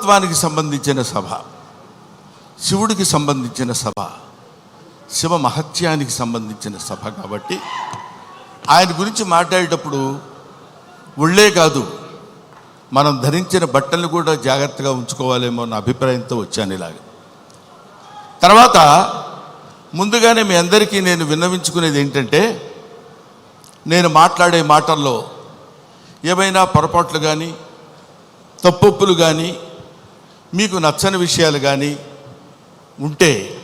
శివతత్వానికి సంబంధించిన సభ శివుడికి సంబంధించిన సభ శివ మహత్యానికి సంబంధించిన సభ కాబట్టి ఆయన గురించి మాట్లాడేటప్పుడు ఒళ్ళే కాదు మనం ధరించిన బట్టలు కూడా జాగ్రత్తగా ఉంచుకోవాలేమో అన్న అభిప్రాయంతో వచ్చాను ఇలాగ. తర్వాత ముందుగానే మీ అందరికీ నేను విన్నవించుకునేది ఏంటంటే నేను మాట్లాడే మాటల్లో ఏమైనా పొరపాట్లు కానీ తప్పొప్పులు కానీ మీకు నచ్చని విషయాలు కానీ ఉంటే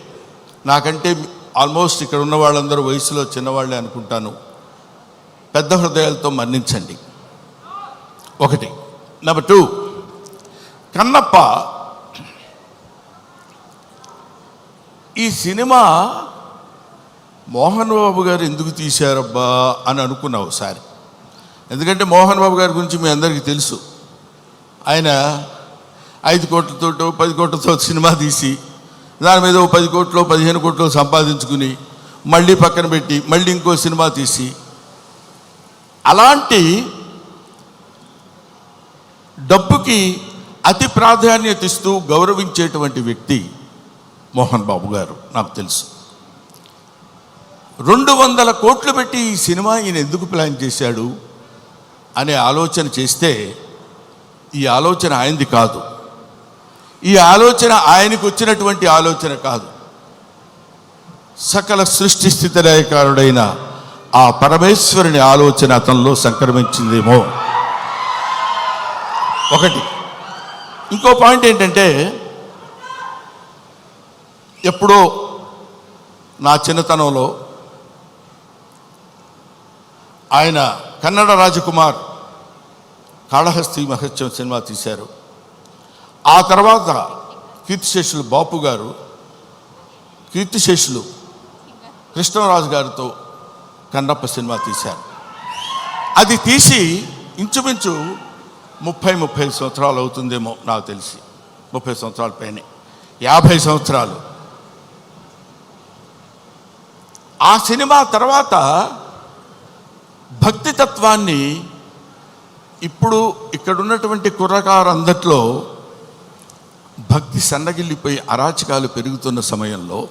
నాకంటే ఆల్మోస్ట్ ఇక్కడ ఉన్న వాళ్ళందరూ వయసులో చిన్నవాళ్ళే అనుకుంటాను. పెద్ద హృదయాలతో మన్నించండి. ఒకటి. Number two. కన్నప్ప ఈ సినిమా మోహన్ బాబు గారు ఎందుకు తీశారబ్బా అని అనుకున్నా ఒకసారి. ఎందుకంటే మోహన్ బాబు గారి గురించి మీ అందరికీ తెలుసు. ఆయన ఐదు కోట్లతో పది కోట్లతో సినిమా తీసి దాని మీద ఓ పది కోట్లు పదిహేను కోట్లు సంపాదించుకుని మళ్ళీ పక్కన పెట్టి మళ్ళీ ఇంకో సినిమా తీసి. అలాంటి డబ్బుకి అతి ప్రాధాన్యత ఇస్తూ గౌరవించేటువంటి వ్యక్తి మోహన్ బాబు గారు నాకు తెలుసు. రెండు వందల కోట్లు పెట్టి ఈ సినిమా ఈయన ఎందుకు ప్లాన్ చేశాడు అనే ఆలోచన చేస్తే ఈ ఆలోచన ఆయనది కాదు. ఈ ఆలోచన ఆయనకు వచ్చినటువంటి ఆలోచన కాదు. సకల సృష్టి స్థితి లయకారుడైన ఆ పరమేశ్వరుని ఆలోచన అతనిలో సంక్రమించిందేమో. ఒకటి. ఇంకో పాయింట్ ఏంటంటే ఎప్పుడో నా చిన్నతనంలో ఆయన కన్నడ రాజకుమార్ కాళహస్తి మహత్యం సినిమా తీశారు. ఆ తర్వాత కీర్తిశేషులు బాపు గారు కీర్తిశేషులు కృష్ణరాజు గారితో కన్నప్ప సినిమా తీశారు. అది తీసి ఇంచుమించు ముప్పై ముప్పై సంవత్సరాలు అవుతుందేమో నాకు తెలిసి. ముప్పై సంవత్సరాల పైనే. యాభై సంవత్సరాలు. ఆ సినిమా తర్వాత భక్తి తత్వాన్ని ఇప్పుడు ఇక్కడ ఉన్నటువంటి కుర్రకారందట్లో భక్తి సన్నగిల్లిపోయి అరాచకాలు పెరుగుతున్న సమయంలో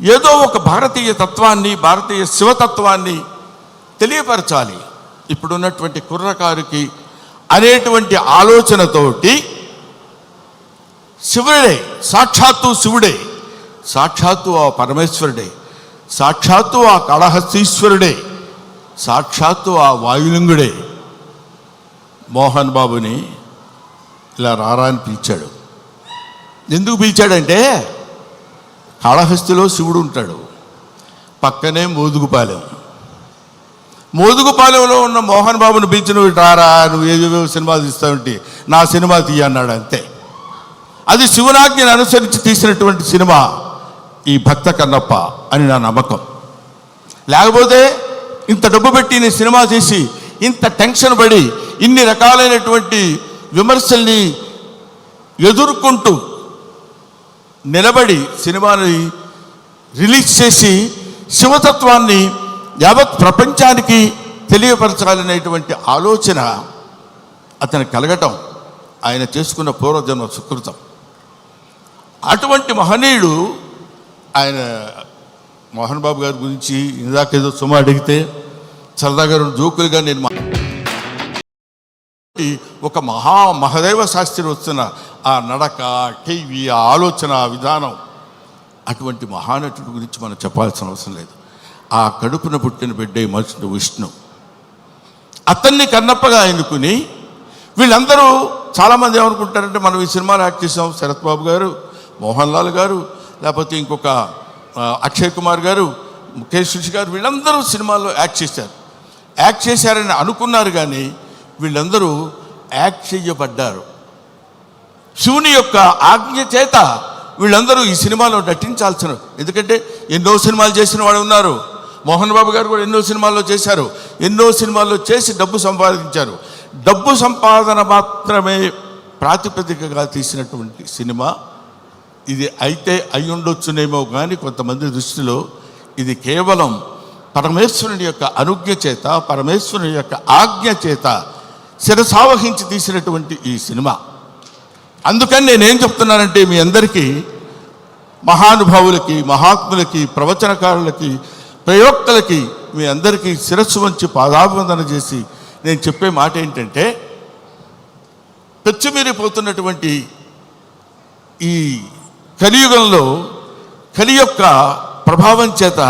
ఏదో ఒక భారతీయ తత్వాన్ని భారతీయ శివతత్వాన్ని తెలియపరచాలి. ఇప్పుడున్నటువంటి కుర్రకారుకి అనేటువంటి ఆలోచనతోటి శివుడే సాక్షాత్తు శివుడే సాక్షాత్తు ఆ పరమేశ్వరుడే సాక్షాత్తు ఆ కళహస్తీశ్వరుడే సాక్షాత్తు ఆ వాయులింగుడే మోహన్ బాబుని ఇలా రారా అని పిలిచాడు. ఎందుకు పిలిచాడంటే కాళహస్తిలో శివుడు ఉంటాడు. పక్కనే మోదుగుపాలెం. మోదుగుపాలెంలో ఉన్న మోహన్ బాబుని పిలిచి నువ్వు రారా నువ్వు ఏవేవో సినిమాలు తీస్తావంటే నా సినిమా తీయ అన్నాడు అంతే. అది శివనాజ్ఞని అనుసరించి తీసినటువంటి సినిమా ఈ భక్త కన్నప్ప అని నా నమ్మకం. లేకపోతే ఇంత డబ్బు పెట్టి నేను సినిమా చేసి ఇంత టెన్షన్ పడి ఇన్ని రకాలైనటువంటి విమర్శల్ని ఎదుర్కొంటూ నిలబడి సినిమాని రిలీజ్ చేసి శివతత్వాన్ని యావత్ ప్రపంచానికి తెలియపరచాలనేటువంటి ఆలోచన అతను కలగటం ఆయన చేసుకున్న పూర్వజన్మ సుకృతం. అటువంటి మహనీయుడు ఆయన మోహన్ బాబు గారి గురించి ఇందాకేదో సుమ అడిగితే సరదాగా రెండు జోకులుగా నేను ఒక మహా మహదైవ శాస్త్రి వస్తున్న ఆ నడక టీవీ ఆ ఆలోచన విధానం అటువంటి మహానటుడి గురించి మనం చెప్పాల్సిన అవసరం లేదు. ఆ కడుపున పుట్టిన బిడ్డే మనుషుడు విష్ణు. అతన్ని కన్నప్పగా ఎన్నుకుని వీళ్ళందరూ చాలామంది ఏమనుకుంటారంటే మనం ఈ సినిమాలు యాక్ట్ చేసాం శరత్ బాబు గారు మోహన్ లాల్ గారు లేకపోతే ఇంకొక అక్షయ్ కుమార్ గారు ముఖేష్ ఋషి గారు వీళ్ళందరూ సినిమాల్లో యాక్ట్ చేశారు. యాక్ట్ చేశారని అనుకున్నారు కానీ వీళ్ళందరూ యాక్ట్ చేయబడ్డారు శివుని యొక్క ఆజ్ఞ చేత వీళ్ళందరూ ఈ సినిమాలో నటించాల్సిన ఎందుకంటే ఎన్నో సినిమాలు చేసిన వాళ్ళు ఉన్నారు. మోహన్ బాబు గారు కూడా ఎన్నో సినిమాల్లో చేశారు. ఎన్నో సినిమాల్లో చేసి డబ్బు సంపాదించారు. డబ్బు సంపాదన మాత్రమే ప్రాతిపదికగా తీసినటువంటి సినిమా. ఇది అయితే అయి ఉండొచ్చునేమో కానీ కొంతమంది దృష్టిలో ఇది కేవలం పరమేశ్వరుని యొక్క అనుజ్ఞ చేత పరమేశ్వరుని యొక్క ఆజ్ఞ చేత శిరసావహించి తీసినటువంటి ఈ సినిమా. అందుకని నేనేం చెప్తున్నానంటే మీ అందరికీ మహానుభావులకి మహాత్ములకి ప్రవచనకారులకి ప్రయోక్తలకి మీ అందరికీ శిరస్సు వంచి పాదాభివందన చేసి నేను చెప్పే మాట ఏంటంటే పెచ్చుమీరిపోతున్నటువంటి ఈ కలియుగంలో కలి యొక్క ప్రభావం చేత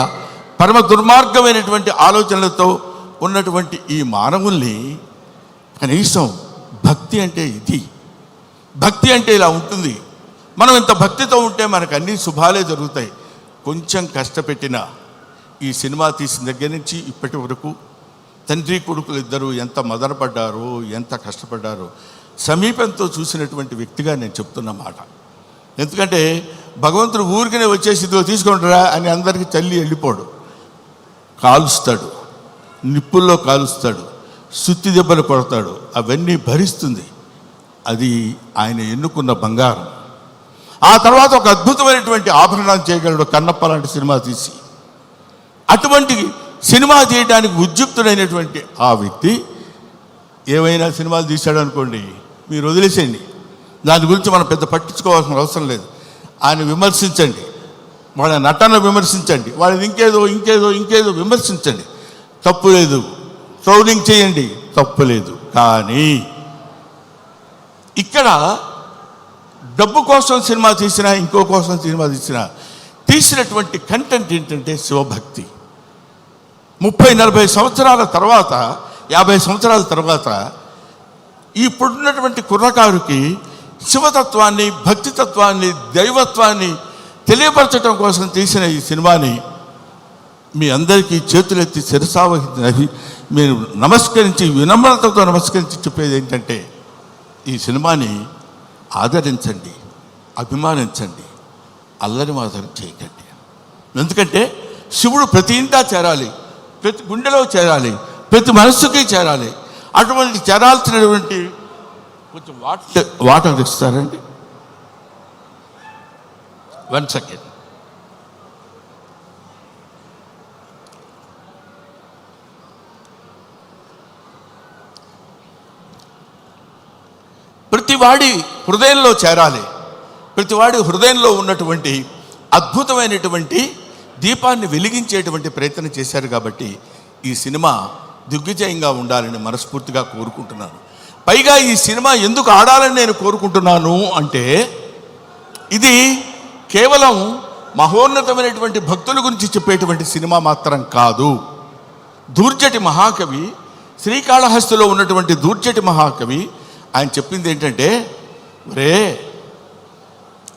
పరమ దుర్మార్గమైనటువంటి ఆలోచనలతో ఉన్నటువంటి ఈ మానవుల్ని కనీసం భక్తి అంటే ఇది. భక్తి అంటే ఇలా ఉంటుంది. మనం ఇంత భక్తితో ఉంటే మనకు అన్ని శుభాలే జరుగుతాయి. కొంచెం కష్టపెట్టిన ఈ సినిమా తీసిన దగ్గర నుంచి ఇప్పటి వరకు తండ్రి కొడుకులు ఇద్దరు ఎంత మదనపడ్డారో ఎంత కష్టపడ్డారో సమీపంతో చూసినటువంటి వ్యక్తిగా నేను చెప్తున్న మాట. ఎందుకంటే భగవంతుడు ఊరికనే వచ్చేసి ఇదిగో తీసుకుంటారా అని అందరికీ తల్లి వెళ్ళిపోడు. కాలుస్తాడు. నిప్పుల్లో కాలుస్తాడు. సుత్తి దెబ్బలు కొడతాడు. అవన్నీ భరిస్తుంది. అది ఆయన ఎన్నుకున్న బంగారం. ఆ తర్వాత ఒక అద్భుతమైనటువంటి ఆభరణాలు చేయగలడు కన్నప్ప లాంటి సినిమా తీసి. అటువంటి సినిమా తీయడానికి ఉద్యుక్తుడైనటువంటి ఆ వ్యక్తి ఏమైనా సినిమాలు తీశాడు అనుకోండి మీరు వదిలేసేయండి. దాని గురించి మనం పెద్ద పట్టించుకోవాల్సిన అవసరం లేదు. ఆయన విమర్శించండి. వాళ్ళ నటన విమర్శించండి. వాళ్ళని ఇంకేదో ఇంకేదో ఇంకేదో విమర్శించండి. తప్పు లేదు. ట్రోలింగ్ చేయండి. తప్పులేదు కానీ ఇక్కడ డబ్బు కోసం సినిమా తీసినా ఇంకో కోసం సినిమా తీసినా తీసినటువంటి కంటెంట్ ఏంటంటే శివభక్తి. ముప్పై నలభై సంవత్సరాల తర్వాత యాభై సంవత్సరాల తర్వాత ఇప్పుడున్నటువంటి కుర్రకారుకి శివతత్వాన్ని భక్తితత్వాన్ని దైవత్వాన్ని తెలియపరచడం కోసం తీసిన ఈ సినిమాని మీ అందరికీ చేతులెత్తి శిరసావహి మీరు నమస్కరించి వినమ్రతతో నమస్కరించి చెప్పేది ఏంటంటే ఈ సినిమాని ఆదరించండి అభిమానించండి అల్లరి మాత్రం చేయకండి. ఎందుకంటే శివుడు ప్రతి ఇంటా చేరాలి ప్రతి గుండెలో చేరాలి ప్రతి మనస్సుకి చేరాలి. అటువంటి చేరాల్సినటువంటి కొంచెం వాటర్ వాటర్ ఇస్తారండి వన్ సెకండ్. ప్రతివాడి హృదయంలో చేరాలి. ప్రతివాడి హృదయంలో ఉన్నటువంటి అద్భుతమైనటువంటి దీపాన్ని వెలిగించేటువంటి ప్రయత్నం చేశారు కాబట్టి ఈ సినిమా దిగ్విజయంగా ఉండాలని మనస్ఫూర్తిగా కోరుకుంటున్నాను. పైగా ఈ సినిమా ఎందుకు ఆడాలని నేను కోరుకుంటున్నాను అంటే ఇది కేవలం మహోన్నతమైనటువంటి భక్తుల గురించి చెప్పేటువంటి సినిమా మాత్రం కాదు. దూర్జటి మహాకవి శ్రీకాళహస్తిలో ఉన్నటువంటి దూర్జటి మహాకవి ఆయన చెప్పింది ఏంటంటే రే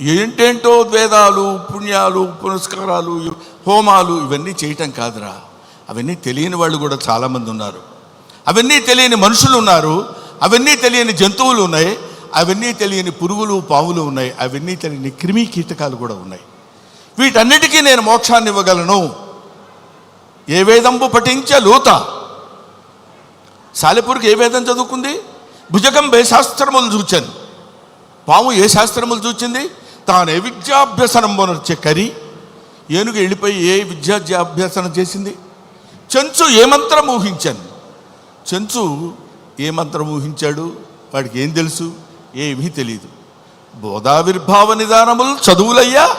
ఏంటేంటో వేదాలు పుణ్యాలు పునస్కారాలు హోమాలు ఇవన్నీ చేయటం కాదురా. అవన్నీ తెలియని వాళ్ళు కూడా చాలామంది ఉన్నారు. అవన్నీ తెలియని మనుషులు ఉన్నారు. అవన్నీ తెలియని జంతువులు ఉన్నాయి. అవన్నీ తెలియని పురుగులు పావులు ఉన్నాయి. అవన్నీ తెలియని క్రిమి కీటకాలు కూడా ఉన్నాయి. వీటన్నిటికీ నేను మోక్షాన్ని ఇవ్వగలను. ఏ వేదంబు పఠించ లోత. సాలెపూర్కి ఏ వేదం చదువుకుంది? భుజగం ఏ శాస్త్రములు చూచాను. పాము ఏ శాస్త్రములు చూచింది? తాను విద్యాభ్యసనం వచ్చే కరి. ఏనుగు వెళ్ళిపోయి ఏ విద్యాభ్యాసనం చేసింది? చెంచు ఏ మంత్రం ఊహించాను. చెంచు ఏ మంత్రం ఊహించాడు? వాడికి ఏం తెలుసు? ఏమీ తెలియదు బోధావిర్భావ నిదానములు చదువులయ్యా.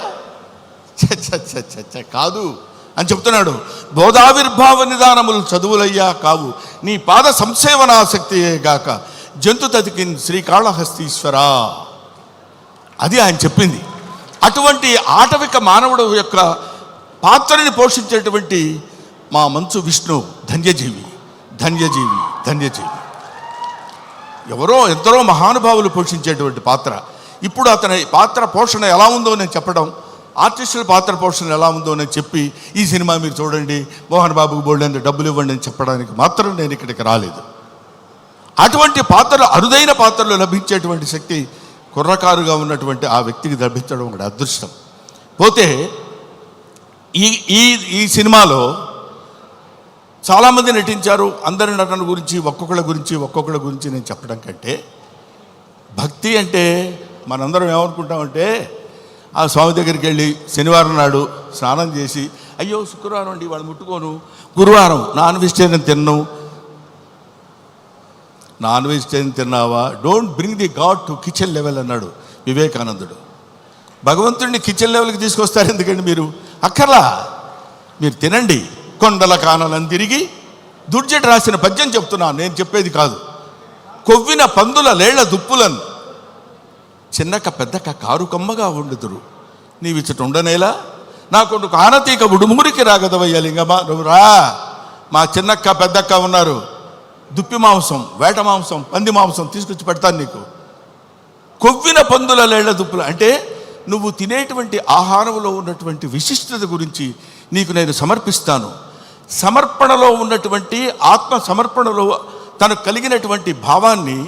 ఛ, ఛ, ఛ, ఛ, కాదు అని చెప్తున్నాడు. బోధావిర్భావ నిదానములు చదువులయ్యా కావు. నీ పాద సంసేవనాసక్తియే గాక. జంతు తతికి శ్రీకాళహస్తీశ్వరా అది ఆయన చెప్పింది. అటువంటి ఆటవిక మానవుడు యొక్క పాత్రని పోషించేటువంటి మా మంచు విష్ణు ధన్యజీవి ధన్యజీవి ధన్యజీవి. ఎవరో ఎందరో మహానుభావులు పోషించేటువంటి పాత్ర. ఇప్పుడు అతని పాత్ర పోషణ ఎలా ఉందో నేను చెప్పడం ఆర్టిస్టుల పాత్ర పోషణ ఎలా ఉందో నేను చెప్పి ఈ సినిమా మీరు చూడండి మోహన్ బాబుకు బోల్డ్ డబ్బులు ఇవ్వండి అని చెప్పడానికి మాత్రం నేను ఇక్కడికి రాలేదు. అటువంటి పాత్రలు అరుదైన పాత్రలు లభించేటువంటి శక్తి కుర్రకారుగా ఉన్నటువంటి ఆ వ్యక్తికి లభించడం ఒక అదృష్టం. పోతే ఈ ఈ ఈ సినిమాలో చాలామంది నటించారు. అందరి నటన గురించి ఒక్కొక్కళ్ళ గురించి ఒక్కొక్కళ్ళ గురించి నేను చెప్పడం కంటే భక్తి అంటే మనందరం ఏమనుకుంటామంటే ఆ స్వామి దగ్గరికి వెళ్ళి శనివారం నాడు స్నానం చేసి అయ్యో శుక్రవారం అండి వాళ్ళు ముట్టుకోను. గురువారం నాన్ వెజిటేరియన్ తిన్నాం. నాన్ వెజిటేరియన్ తిన్నావా? Don't bring the God to kitchen level అన్నాడు వివేకానందుడు. భగవంతుడిని కిచెన్ లెవెల్కి తీసుకొస్తారు ఎందుకండి మీరు? అక్కర్లా. మీరు తినండి. కొండల కానలను తిరిగి దుర్జటి రాసిన పద్యం చెప్తున్నాను నేను చెప్పేది కాదు. కొవ్విన పందుల లేళ్ళ దుప్పులను. చిన్నక పెద్దక కారు కమ్మగా ఉండుదురు. నీవిచ్చట ఉండనేలా? నా కొడుకు ఆనతీక రాగదవయ్య రాగదవయ్యా లింగమా? నువ్వు రా. మా చిన్నక్క పెద్దక్క ఉన్నారు. దుప్పి మాంసం వేట మాంసం పంది మాంసం తీసుకొచ్చి పెడతాను నీకు. కొవ్విన పందుల లేళ్ళ దుప్పులు. అంటే నువ్వు తినేటువంటి ఆహారంలో ఉన్నటువంటి విశిష్టత గురించి నీకు నేను సమర్పిస్తాను. సమర్పణలో ఉన్నటువంటి ఆత్మ సమర్పణలో తనకు కలిగినటువంటి భావాన్ని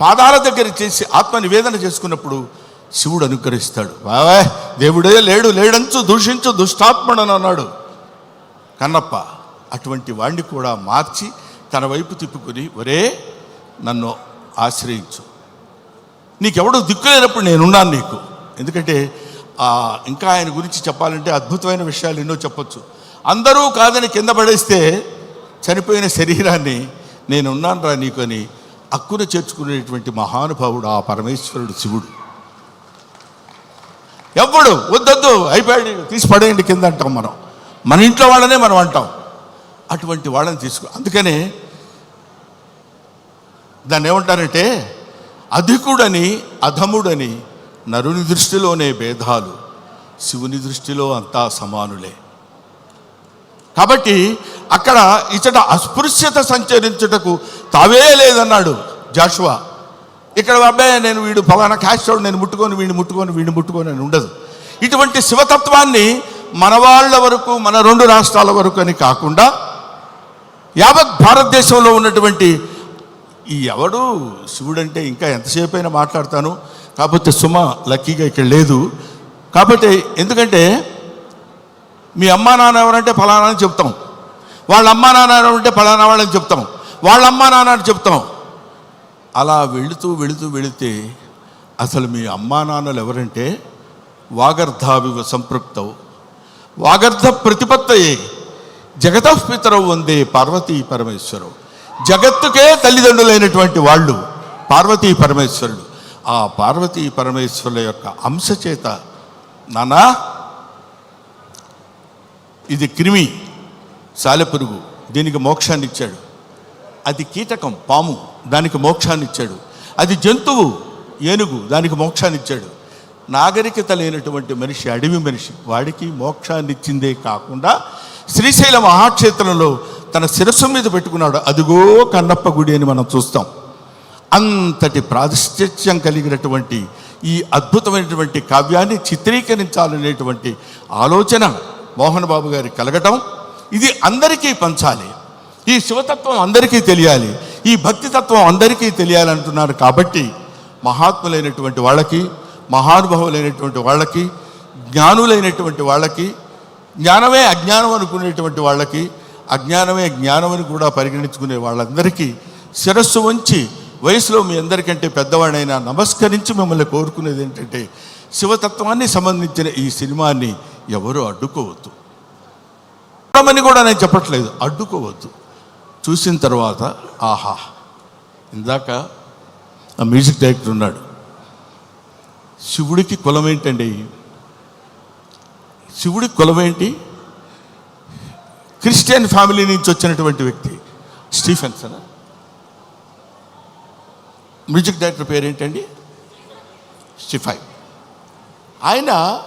పాదాల దగ్గర చేసి ఆత్మ నివేదన చేసుకున్నప్పుడు శివుడు అనుకరిస్తాడు బావే దేవుడే లేడు లేడంచు దూషించు దుష్టాత్మడని అన్నాడు. కన్నప్ప అటువంటి వాణ్ణి కూడా మార్చి తన వైపు తిప్పుకొని ఒరే నన్ను ఆశ్రయించు. నీకెవడు దిక్కులేనప్పుడు నేనున్నాను నీకు. ఎందుకంటే ఇంకా ఆయన గురించి చెప్పాలంటే అద్భుతమైన విషయాలు ఎన్నో చెప్పొచ్చు. అందరూ కాదని కింద పడేస్తే చనిపోయిన శరీరాన్ని నేనున్నాను రా నీకు అని అక్కున చేర్చుకునేటువంటి మహానుభావుడు ఆ పరమేశ్వరుడు శివుడు. ఎవ్వడు వద్దొద్దు అయిపోయాడు తీసి పడేయండి కింద అంటాం మనం. మన ఇంట్లో వాళ్ళనే మనం అంటాం. అటువంటి వాళ్ళని తీసుకు అందుకనే దాన్ని ఏమంటారంటే అధికుడని అధముడని నరుని దృష్టిలోనే భేదాలు శివుని దృష్టిలో అంతా సమానులే. కాబట్టి అక్కడ ఇచ్చట అస్పృశ్యత సంచరించుటకు తావే లేదన్నాడు జాషువా. ఇక్కడ అబ్బాయి నేను వీడు ఫలానా క్యాస్టోడు నేను ముట్టుకొని వీడిని ముట్టుకొని వీడిని ముట్టుకొని అని ఉండదు. ఇటువంటి శివతత్వాన్ని మన వాళ్ళ వరకు మన రెండు రాష్ట్రాల వరకు అని కాకుండా యావత్ భారతదేశంలో ఉన్నటువంటి ఈ ఎవడు శివుడంటే ఇంకా ఎంతసేపు అయినా మాట్లాడతాను. కాకపోతే సుమ లక్కీగా ఇక్కడ లేదు. కాబట్టి ఎందుకంటే మీ అమ్మా నాన్న ఎవరంటే ఫలానా అని చెప్తాం. వాళ్ళ అమ్మా నాన్న ఎవరంటే ఫలానా వాళ్ళని చెప్తాం. వాళ్ళ అమ్మా నాన్న అని చెప్తాం. అలా వెళుతూ వెళుతూ వెళితే అసలు మీ అమ్మా నాన్నలు ఎవరంటే వాగర్ధావివ సంపృక్తవు వాగర్ధ ప్రతిపత్తయే. జగతపితరవు వందే పార్వతీ పరమేశ్వరవు జగత్తుకే తల్లిదండ్రులైనటువంటి వాళ్ళు పార్వతీ పరమేశ్వరుడు. ఆ పార్వతీ పరమేశ్వరుల యొక్క అంశ చేత నానా ఇది క్రిమి సాలెపురుగు దీనికి మోక్షాన్ని ఇచ్చాడు అది కీటకం పాము దానికి మోక్షాన్ని ఇచ్చాడు అది జంతువు ఏనుగు దానికి మోక్షాన్ని ఇచ్చాడు నాగరికత లేనటువంటి మనిషి అడవి మనిషి వాడికి మోక్షాన్ని ఇచ్చిందే కాకుండా శ్రీశైల మహాక్షేత్రంలో తన శిరస్సు మీద పెట్టుకున్నాడు. అదిగో కన్నప్ప గుడి అని మనం చూస్తాం. అంతటి ప్రాతిష్ఠ్యం కలిగినటువంటి ఈ అద్భుతమైనటువంటి కావ్యాన్ని చిత్రీకరించాలనేటువంటి ఆలోచన మోహన్ బాబు గారి కలగటం ఇది అందరికీ పంచాలి. ఈ శివతత్వం అందరికీ తెలియాలి. ఈ భక్తితత్వం అందరికీ తెలియాలంటున్నారు కాబట్టి మహాత్ములైనటువంటి వాళ్ళకి మహానుభావులైనటువంటి వాళ్ళకి జ్ఞానులైనటువంటి వాళ్ళకి జ్ఞానమే అజ్ఞానం అనుకునేటువంటి వాళ్ళకి అజ్ఞానమే జ్ఞానమని కూడా పరిగణించుకునే వాళ్ళందరికీ శిరస్సు వంచి వయసులో మీ అందరికంటే పెద్దవాడైనా నమస్కరించి మిమ్మల్ని కోరుకునేది ఏంటంటే శివతత్వాన్ని సంబంధించిన ఈ సినిమాని ఎవరు అడ్డుకోవద్దు. చూడమని కూడా నేను చెప్పట్లేదు అడ్డుకోవద్దు. చూసిన తర్వాత ఆహా ఇందాక ఆ మ్యూజిక్ డైరెక్టర్ ఉన్నాడు. శివుడికి కులం ఏంటండి శివుడి కులం ఏంటి క్రిస్టియన్ ఫ్యామిలీ నుంచి వచ్చినటువంటి వ్యక్తి స్టీఫెన్సన్ మ్యూజిక్ డైరెక్టర్ పేరేంటండి? స్టిఫై. ఆయన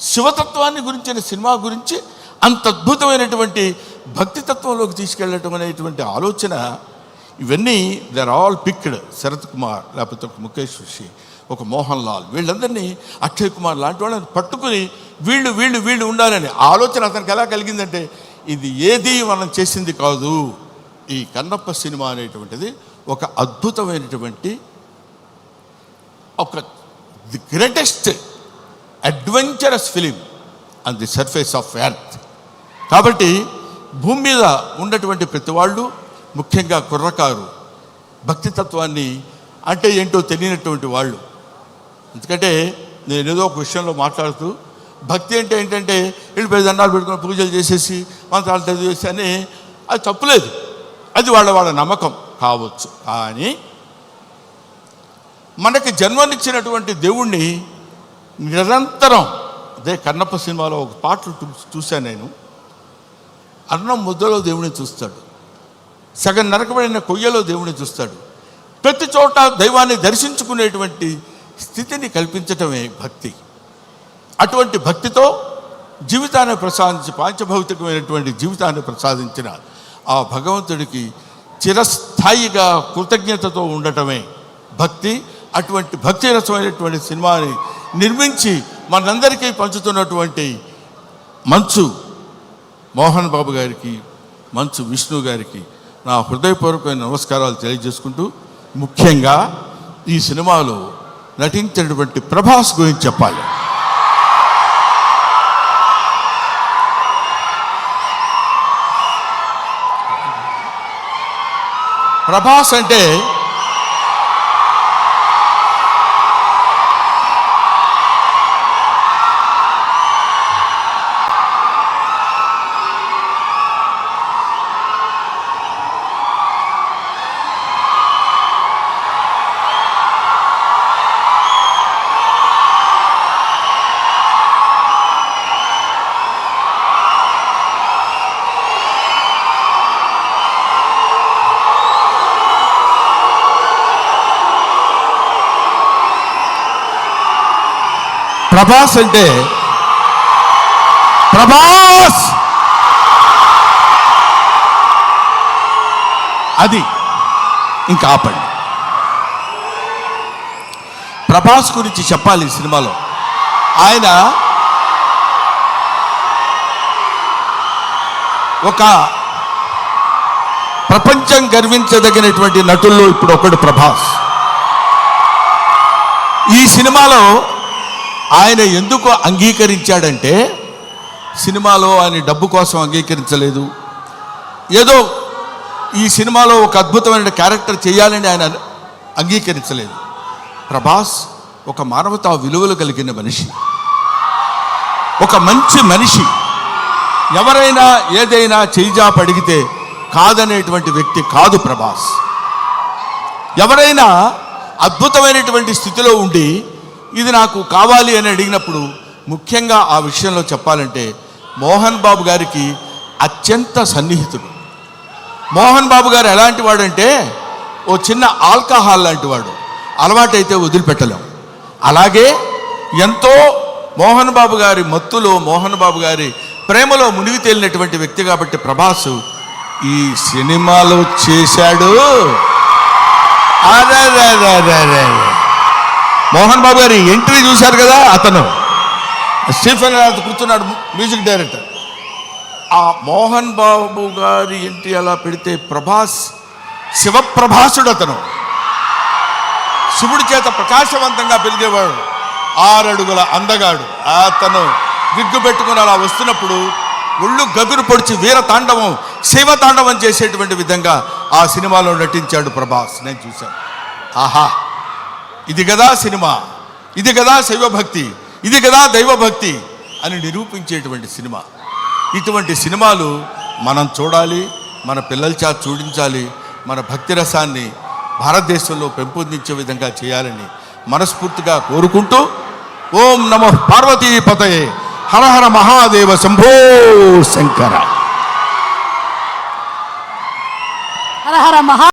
శివతత్వాన్ని గురించిన సినిమా గురించి అంత అద్భుతమైనటువంటి భక్తి తత్వంలోకి తీసుకెళ్ళటం అనేటువంటి ఆలోచన ఇవన్నీ they're all picked Sarath Kumar లేకపోతే ముఖేష్ ఋషి. ఒక మోహన్ లాల్. వీళ్ళందరినీ అక్షయ్ కుమార్ లాంటి వాళ్ళని పట్టుకుని వీళ్ళు వీళ్ళు వీళ్ళు ఉండాలని ఆలోచన అతనికి ఎలా కలిగిందంటే ఇది ఏది మనం చేసింది కాదు. ఈ కన్నప్ప సినిమా అనేటువంటిది ఒక అద్భుతమైనటువంటి ఒక the greatest adventurous film on the surface of earth. కాబట్టి భూమి మీద ఉన్నటువంటి ప్రతి వాళ్ళు ముఖ్యంగా కుర్రకారు భక్తి తత్వాన్ని అంటే ఏంటో తెలియనటువంటి వాళ్ళు ఎందుకంటే నేను ఏదో ఒక విషయంలో మాట్లాడుతూ భక్తి అంటే ఏంటంటే వెళ్ళిపోయి దండాలు పెట్టుకుని పూజలు చేసేసి మంత్రాలు చదివేసి అని అది తప్పులేదు. అది వాళ్ళ వాళ్ళ నమ్మకం కావచ్చు. కానీ మనకి జన్మనిచ్చినటువంటి దేవుణ్ణి నిరంతరం అదే కన్నప్ప సినిమాలో ఒక పాటలు చూ- చూశాను నేను. అన్నం ముద్దలో దేవుడిని చూస్తాడు. సగం నరకబడిన కొయ్యలో దేవుడిని చూస్తాడు. ప్రతి చోట దైవాన్ని దర్శించుకునేటువంటి స్థితిని కల్పించటమే భక్తి. అటువంటి భక్తితో జీవితాన్ని ప్రసాదించి పాంచభౌతికమైనటువంటి జీవితాన్ని ప్రసాదించిన ఆ భగవంతుడికి చిరస్థాయిగా కృతజ్ఞతతో ఉండటమే భక్తి. అటువంటి భక్తి రసమైనటువంటి సినిమాని నిర్మించి మనందరికీ పంచుతున్నటువంటి మంచు మోహన్ బాబు గారికి మంచు విష్ణు గారికి నా హృదయపూర్వకమైన నమస్కారాలు తెలియజేసుకుంటూ ముఖ్యంగా ఈ సినిమాలో నటించినటువంటి ప్రభాస్ గురించి చెప్పాలి. ప్రభాస్ అంటే ప్రభాస్ అంటే ప్రభాస్! అది ఇంకా ఆపండి. ప్రభాస్ గురించి చెప్పాలి ఈ సినిమాలో. ఆయన ఒక ప్రపంచం గర్వించదగినటువంటి నటుల్లో ఇప్పుడు ఒకడు ప్రభాస్. ఈ సినిమాలో ఆయన ఎందుకు అంగీకరించాడంటే సినిమాలో ఆయన డబ్బు కోసం అంగీకరించలేదు. ఏదో ఈ సినిమాలో ఒక అద్భుతమైన క్యారెక్టర్ చేయాలని ఆయన అంగీకరించలేదు. ప్రభాస్ ఒక మానవతా విలువలు కలిగిన మనిషి. ఒక మంచి మనిషి. ఎవరైనా ఏదైనా చేయిజాప పడిగితే కాదనేటువంటి వ్యక్తి కాదు ప్రభాస్. ఎవరైనా అద్భుతమైనటువంటి స్థితిలో ఉండి ఇది నాకు కావాలి అని అడిగినప్పుడు ముఖ్యంగా ఆ విషయంలో చెప్పాలంటే మోహన్ బాబు గారికి అత్యంత సన్నిహితుడు. మోహన్ బాబు గారు ఎలాంటి వాడంటే ఓ చిన్న ఆల్కహాల్ లాంటి వాడు. అలవాటైతే వదిలిపెట్టలేం. అలాగే ఎంతో మోహన్ బాబు గారి మత్తులో మోహన్ బాబు గారి ప్రేమలో మునిగి తేలినటువంటి వ్యక్తి కాబట్టి ప్రభాస్ ఈ సినిమాలో చేశాడు. అదే అదే అదే అదే అదే మోహన్ బాబు గారి ఎంట్రీ చూశారు కదా అతను. స్టీఫెన్ కూర్చున్నాడు మ్యూజిక్ డైరెక్టర్. ఆ మోహన్ బాబు గారి ఎంట్రీ అలా పెడితే ప్రభాస్ శివప్రభాసుడు అతను. శివుడి చేత ప్రకాశవంతంగా పెరిగేవాడు. ఆరడుగుల అందగాడు. అతను విగ్గు పెట్టుకుని అలా వస్తున్నప్పుడు ఒళ్ళు గగురు పొడిచి వీర తాండవం శివ తాండవం చేసేటువంటి విధంగా ఆ సినిమాలో నటించాడు ప్రభాస్. నేను చూశాను. ఆహా! ఇది కదా సినిమా ఇది కదా శైవభక్తి ఇది కదా దైవభక్తి అని నిరూపించేటువంటి సినిమా. ఇటువంటి సినిమాలు మనం చూడాలి మన పిల్లల చేత చూడించాలి మన భక్తి రసాన్ని భారతదేశంలో పెంపొందించే విధంగా చేయాలని మనస్ఫూర్తిగా కోరుకుంటూ ఓం నమ పార్వతీపతయే హర హర మహాదేవ శంభో శంకర. హర హర మహా